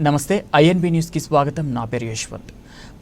నమస్తే ఐఎన్బి న్యూస్కి స్వాగతం. నా పేరు యశ్వంత్.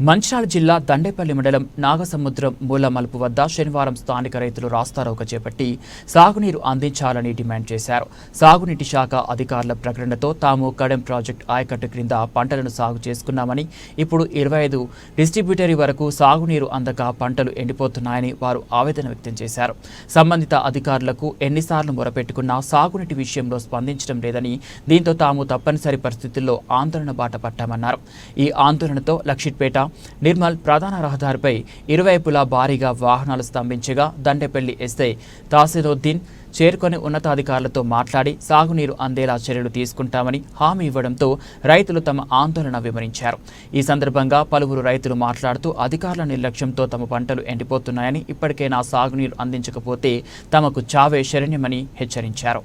మంచిర్యాల జిల్లా దండేపల్లి మండలం నాగసముద్రం మూల మలుపు వద్ద శనివారం స్థానిక రైతులు రాస్తారోక చేపట్టి సాగునీరు అందించాలని డిమాండ్ చేశారు. సాగునీటి శాఖ అధికారుల ప్రకటనతో తాము కడెం ప్రాజెక్ట్ ఆయకట్టు క్రింద పంటలను సాగు చేసుకున్నామని ఇప్పుడు ఇరవై ఐదు డిస్ట్రిబ్యూటరీ వరకు సాగునీరు అందక పంటలు ఎండిపోతున్నాయని వారు ఆవేదన వ్యక్తం చేశారు. సంబంధిత అధికారులకు ఎన్నిసార్లు మొరపెట్టుకున్నా సాగునీటి విషయంలో స్పందించడం లేదని దీంతో తాము తప్పనిసరి పరిస్థితుల్లో ఆందోళన బాట పట్టామన్నారు. ఈ ఆందోళనతో లక్షిట్పేట నిర్మల్ ప్రధాన రహదారిపై ఇరువైపులా భారీగా వాహనాలు స్తంభించగా దండెపల్లి ఎస్ఐ తాసిరుద్దీన్ చేరుకొని ఉన్నతాధికారులతో మాట్లాడి సాగునీరు అందేలా చర్యలు తీసుకుంటామని హామీ ఇవ్వడంతో రైతులు తమ ఆందోళన వివరించారు. ఈ సందర్భంగా పలువురు రైతులు మాట్లాడుతూ అధికారుల నిర్లక్ష్యంతో తమ పంటలు ఎండిపోతున్నాయని ఇప్పటికైనా సాగునీరు అందించకపోతే తమకు చావే శరణ్యమని హెచ్చరించారు.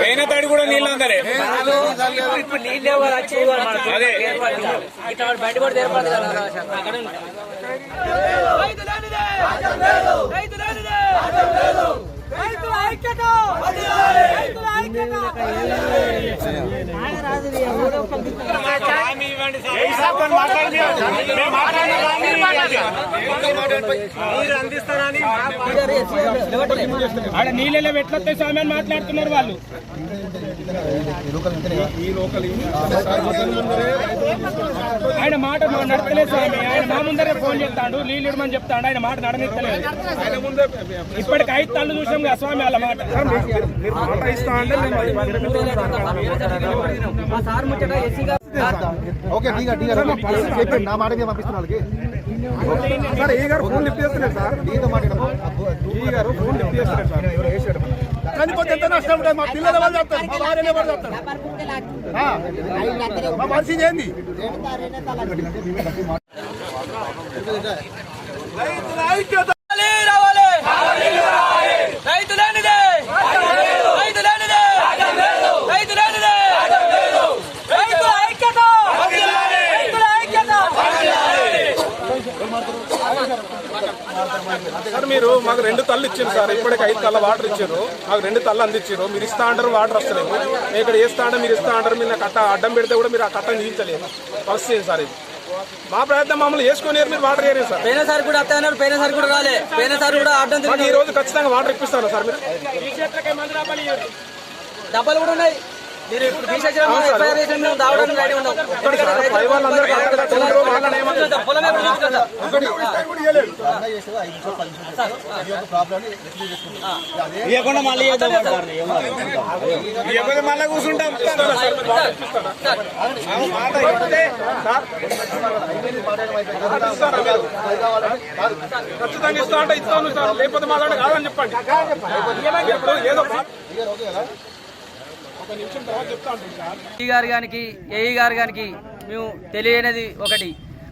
పైన తడి కూడా నీళ్ళు అందరే ఇప్పుడు నీళ్ళు ఎవరు వచ్చి అదే. ఇట్లా బండి కూడా తెరపడదు కదా. రైతుల ఐక్యత రైతుల ఐక్యత నీరు అందిస్తారని ఆడ నీళ్ళలో ఎట్లొస్తాయి స్వామి అని మాట్లాడుతున్నారు వాళ్ళు. ఆయన మాట మా నడతలేదు స్వామి. ఆయన మా ముందరే ఫోన్ చేస్తాడు నీళ్ళు ఇడమని చెప్తాడు. ఆయన మాట నడనిస్తలేదు ఇప్పటికి ఐదు తల్లు చూసాం కదా స్వామి వాళ్ళ మాట. మా సార్ ముచ్చట ఎస్సీ గారు ఓకే నా మాట పంపిస్తున్నా వాళ్ళకి. సార్ ఈ గారు ఫోన్ లిఫ్ట్ చేస్తున్నారు సార్? ఈ గారు ఫోన్ లిఫ్ట్ చేస్తున్నారు సార్ చనిపోతే ఎంత నష్టం ఉంటుంది? మా పిల్లలు ఎవరు చెప్తారు మా భార్యలు ఎవరు చెప్తారు ఆ, మా పరిస్థితి ఏంది? రావాలి రైతు లేనిదే రైతు లేనిదే రైతు లేనిదే రైతుల ఐక్యత రైతుల ఐక్యత సార్ మీరు మాకు రెండు తల్లు ఇచ్చారు సార్. ఇప్పటికి ఐదు తల్ల వాటర్ ఇచ్చారు. మాకు రెండు తల్లు అందించారు. మీరు ఇస్తా అంటారు వాటర్ వస్తలేవు మేము ఇక్కడ వేస్తా అంటే మీరు ఇస్తా అంటారు మీరు కట్ట అడ్డం పెడితే కూడా మీరు ఆ కట్ట నిలిచలేదు పరిస్థితి ఏంది సార్ ఇది. మా ప్రయత్నం మమ్మల్ని వేసుకొని మీరు వాటర్ వేయలేదు సార్. పోయిన సార్ కూడా అత్త అన్నారు పోయిన సార్ కూడా రాలే. పోయిన సార్ కూడా అడ్డం ఈ రోజు ఖచ్చితంగా వాటర్ ఇప్పిస్తారా సార్ మీరు. డబ్బాలు కూడా ఉన్నాయి. మీరు ఇప్పుడు తీసేసిన ఎఫ్ఐఆర్ చేసిన మేము దావడానికి రెడీ ఉన్నాం. పొలమే కూడా చూసుకుంటాం. ఇవ్వకపోతే మళ్ళీ కూర్చుంటాం? ఖచ్చితంగా ఇస్తా అంటే ఇస్తాను సార్. లేకపోతే మా కాదని చెప్పండి. ఏదో ఒక నిమిషం తర్వాత చెప్తా ఉంటుంది సార్ ఈ గారు గారికి ఏఈ గారు గారికి మేము తెలియనిది ఒకటి.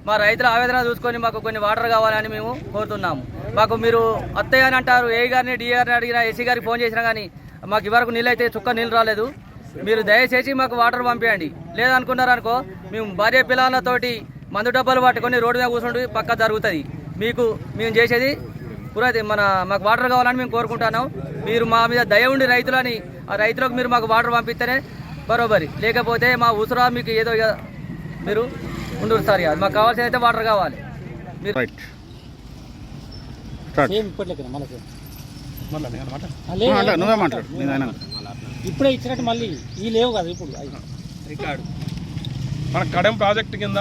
మా రైతుల ఆవేదన చూసుకొని మాకు కొన్ని వాటర్ కావాలని మేము కోరుతున్నాము. మాకు మీరు అత్తయ్య అని అంటారు ఏ గారిని డి గారిని అడిగినా ఎస్సీ గారికి ఫోన్ చేసినా కానీ మాకు ఇవరకు నీళ్ళు అయితే చుక్క నీళ్ళు రాలేదు. మీరు దయచేసి మాకు వాటర్ పంపించండి లేదనుకున్నారు అనుకో మేము భార్య పిల్లలతోటి మందు డబ్బాలు పట్టుకొని రోడ్డు మీద కూర్చుంటే పక్క జరుగుతుంది. మీకు మేము చేసేది పురాతి మన మాకు వాటర్ కావాలని మేము కోరుకుంటున్నాం. మీరు మా మీద దయ ఉండి రైతులని ఆ రైతులకు మీరు మాకు వాటర్ పంపిస్తేనే బరోబరి. లేకపోతే మా ఉసురా మీకు ఏదో మీరు ఉండరు సార్ ఇక. మాకు కావాల్సిన అయితే వాటర్ కావాలి. మీరు నువ్వే మాట్లాడు. ఇప్పుడే ఇచ్చినట్టు మళ్ళీ ఈ లేవు కదా ఇప్పుడు. మన కడెం ప్రాజెక్టు కింద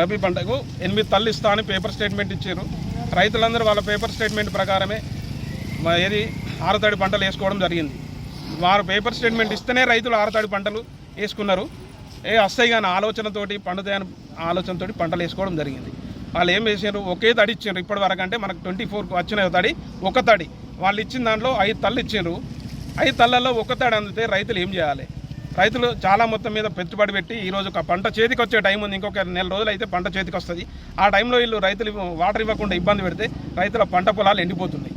రబీ పంటకు ఎనిమిది తల్లు ఇస్తా అని పేపర్ స్టేట్మెంట్ ఇచ్చారు. రైతులందరూ వాళ్ళ పేపర్ స్టేట్మెంట్ ప్రకారమే ఏది ఆరుతడి పంటలు వేసుకోవడం జరిగింది. వారు పేపర్ స్టేట్మెంట్ ఇస్తేనే రైతులు ఆరుతడి పంటలు వేసుకున్నారు. ఏ వస్తాయి కానీ ఆలోచనతోటి పండుతాయని ఆలోచనతోటి పంటలు వేసుకోవడం జరిగింది. వాళ్ళు ఏం వేసారు ఒకే తడి ఇచ్చారు ఇప్పటి వరకు అంటే మనకు ట్వంటీ ఫోర్కి వచ్చిన తడి ఒక తడి. వాళ్ళు ఇచ్చిన దాంట్లో ఐదు తల్లు ఇచ్చారు ఐదు తళ్ళల్లో ఒక తడి అందితే రైతులు ఏం చేయాలి? రైతులు చాలా మొత్తం మీద పెట్టుబడి పెట్టి ఈరోజు ఒక పంట చేతికి వచ్చే టైం ఉంది. ఇంకొక నెల రోజులు అయితే పంట చేతికి వస్తుంది. ఆ టైంలో వీళ్ళు రైతులు వాటర్ ఇవ్వకుండా ఇబ్బంది పెడితే రైతుల పంట పొలాలు ఎండిపోతున్నాయి.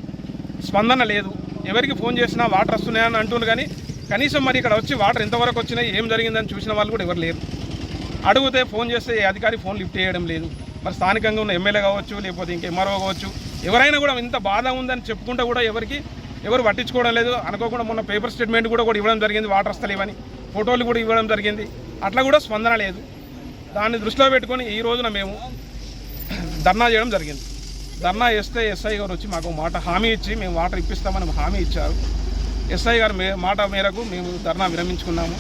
స్పందన లేదు. ఎవరికి ఫోన్ చేసినా వాటర్ వస్తున్నాయని అంటున్నారు కానీ కనీసం మరి ఇక్కడ వచ్చి వాటర్ ఎంతవరకు వచ్చినాయి ఏం జరిగిందని చూసిన వాళ్ళు కూడా ఎవరు లేరు. అడిగితే ఫోన్ చేస్తే ఏ అధికారి ఫోన్ లిఫ్ట్ చేయడం లేదు. మరి స్థానికంగా ఉన్న ఎమ్మెల్యే కావచ్చు లేకపోతే ఇంక కావచ్చు ఎవరైనా కూడా ఇంత బాధ ఉందని చెప్పుకుంటే కూడా ఎవరికి ఎవరు పట్టించుకోవడం లేదు. అనుకోకుండా మొన్న పేపర్ స్టేట్మెంట్ కూడా కూడా ఇవ్వడం జరిగింది వాటర్ వస్తలేవని. ఫోటోలు కూడా ఇవ్వడం జరిగింది. అట్లా కూడా స్పందన లేదు. దాన్ని దృష్టిలో పెట్టుకొని ఈ రోజున మేము ధర్నా చేయడం జరిగింది. ధర్నా చేస్తే ఎస్ఐ గారు వచ్చి మాకు మాట హామీ ఇచ్చి మేము వాటర్ ఇప్పిస్తామని హామీ ఇచ్చారు. ఎస్ఐ గారు మే మాట మేరకు మేము ధర్నా విరమించుకున్నాము.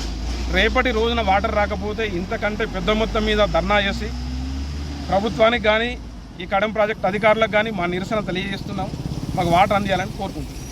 రేపటి రోజున వాటర్ రాకపోతే ఇంతకంటే పెద్ద మొత్తం మీద ధర్నా చేసి ప్రభుత్వానికి కానీ ఈ కడం ప్రాజెక్ట్ అధికారులకు కానీ మా నిరసన తెలియజేస్తున్నాం మాకు వాటర్ అందియాలని కోరుకుంటున్నాం.